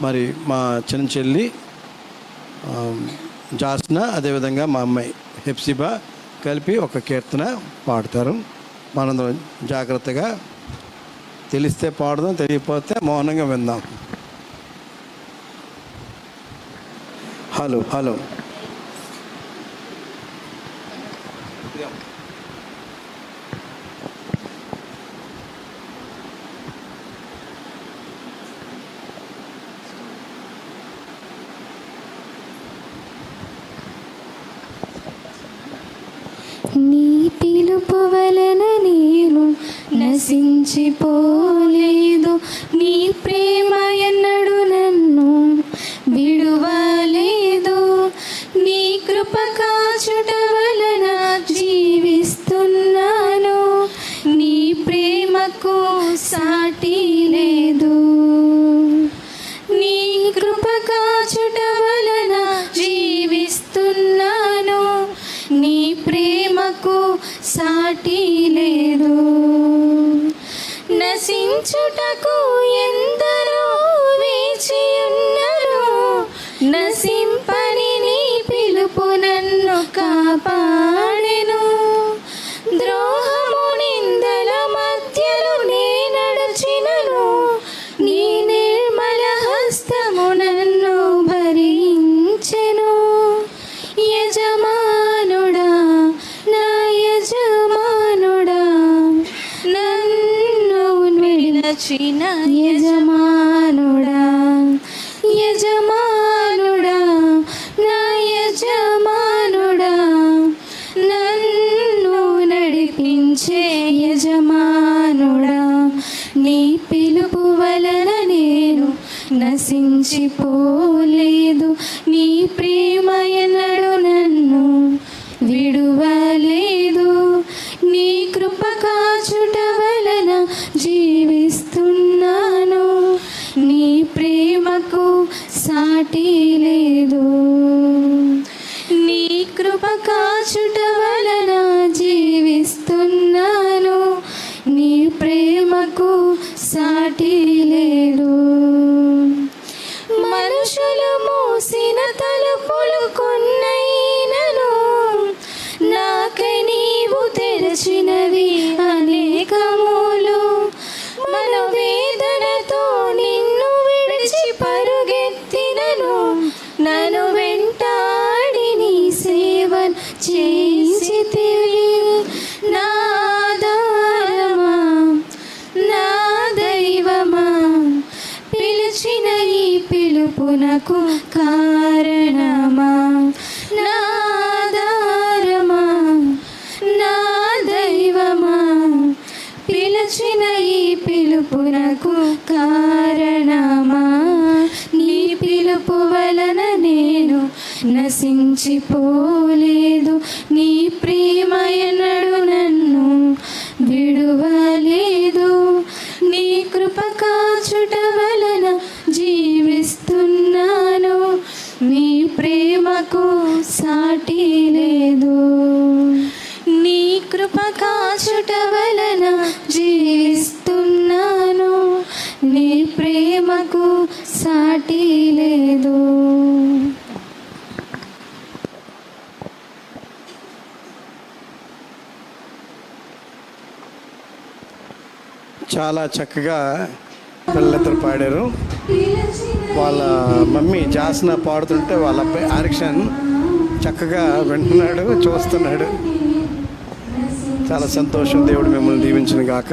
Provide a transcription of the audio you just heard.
మరి మా చిన్న చెల్లి జాస్న అదేవిధంగా మా అమ్మాయి హెప్సిబా కలిపి ఒక కీర్తన పాడతారు. మనందరం జాగ్రత్తగా తెలిస్తే పాడదాం తెలియకపోతే మౌనంగా విందాం. Hello hello. నీ పిలుపు వలన నేను నశించిపో సాటి లేదు. నశించుటకు ఎందరో వేచి ఉన్నారు నశింపని నీ పిలుపు నన్ను కాపాడెను. ద్రోహము నిందల మధ్యలో నే నడచినను. నీ నిర్మల హస్తము నన్ను భరించెను. యజమా విడచిన యజమానుడా యజమానుడా నా యజమానుడా నన్ను నడిపించే యజమానుడా నీ పిలుపు వలన నేను నశించిపోలేదు నీ ప్రేమ నన్ను సాటి లేదు. నీ కృప కాచుట వలన జీవిస్తున్నాను. నీ ప్రేమకు సాటి లేదు. మనుషులు మూసిన తలుపులు కొన్నైనను. నాకై నీవు తెరచినవి అనేకములు పిలుపునకు కారణమా? నా నా దైవమా? పిలిచిన ఈ పిలుపునకు కారణమా? నీ పిలుపు వలన నేను నశించిపోలేదు. నీ ప్రేమ ఎన్నడు నన్ను సాటి లేదు. నీ కృప కాచుట వలన జీవిస్తున్నాను. నీ ప్రేమకు సాటి లేదు. చాలా చక్కగా పిల్లలిద్దరు పాడారు. వాళ్ళ మమ్మీ జాస్న పాడుతుంటే వాళ్ళ అబ్బాయి ఆరిక్షన్ చక్కగా వింటున్నాడు చూస్తున్నాడు. చాలా సంతోషం దేవుడు మిమ్మల్ని దీవించిన గాక.